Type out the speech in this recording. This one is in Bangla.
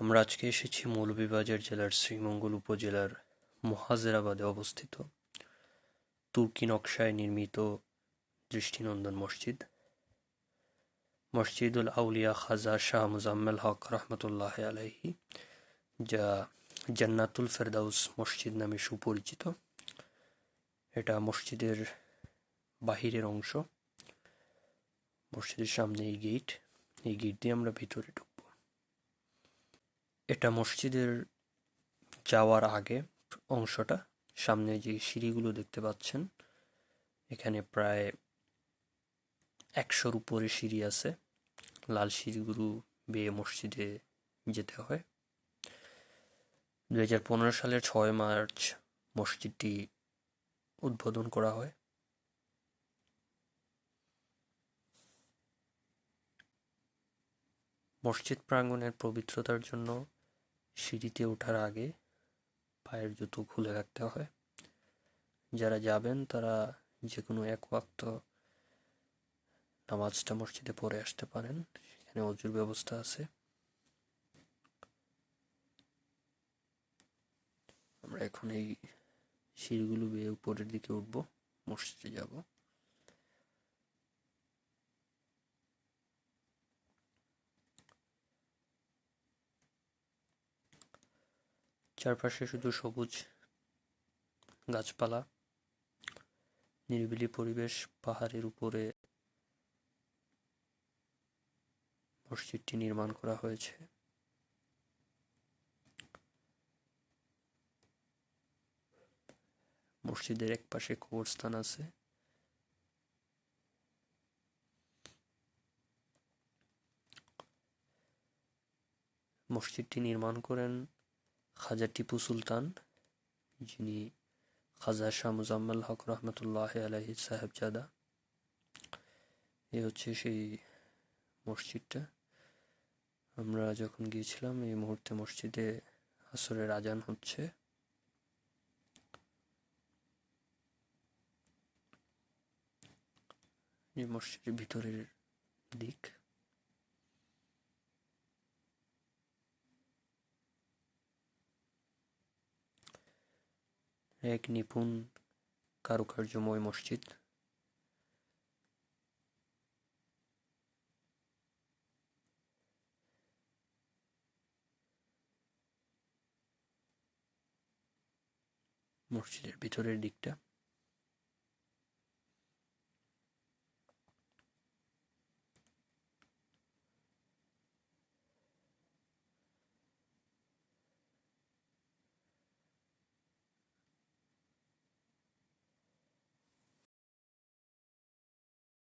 আমরা আজকে এসেছি মৌলভীবাজার জেলার শ্রীমঙ্গল উপজেলার মহাজেরাবাদে অবস্থিত তুর্কি নকশায় নির্মিত দৃষ্টিনন্দন মসজিদ। মসজিদুল আউলিয়া খাজা শাহ মুজাম্মেল হক রহমতুল্লাহ আলাইহি, যা জান্নাতুল ফেরদাউস মসজিদ নামে সুপরিচিত। এটা মসজিদের বাহিরের অংশ। মসজিদের সামনে এই গেট এই গেট দিয়ে আমরা ভিতরে ঢুকব। এটা মসজিদের যাওয়ার আগে অংশটা, সামনে যে সিঁড়িগুলো দেখতে পাচ্ছেন, এখানে প্রায় একশোর উপরে সিঁড়ি আছে। লাল সিঁড়িগুলো বেয়ে মসজিদে যেতে হয়। দু হাজার পনেরো সালের ছয় মার্চ মসজিদটি উদ্বোধন করা হয়। মসজিদ প্রাঙ্গণের পবিত্রতার জন্য সিঁড়িতে ওঠার আগে পায়ের জুতো খুলে রাখতে হয়। যারা যাবেন, তারা যে কোনো এক ওয়াক্ত নামাজটা মসজিদে পড়ে আসতে পারেন। সেখানে অজুর ব্যবস্থা আছে। আমরা এখন এই সিঁড়িগুলো বেয়ে উপরের দিকে উঠবো, মসজিদে যাব। চারপাশে শুধু সবুজ গাছপালা, নিরিবিলি পরিবেশ, পাহাড়ের উপরে মসজিদটি নির্মাণ করা হয়েছে। মসজিদের এক পাশে কবরস্থান আছে। মসজিদটি নির্মাণ করেন খাজা টিপু সুলতান, যিনি খাজা শাহ মুজাম্মেল হক রহমতুল্লাহ আলহি সাহেবজাদা, এ হচ্ছে সেই মসজিদটা। আমরা যখন গিয়েছিলাম, এই মুহূর্তে মসজিদে আসরের আজান হচ্ছে। এই মসজিদের ভিতরের দিক। এক নিপুণ কারুকার্যময় মসজিদ। মসজিদের ভিতরের দিকটা।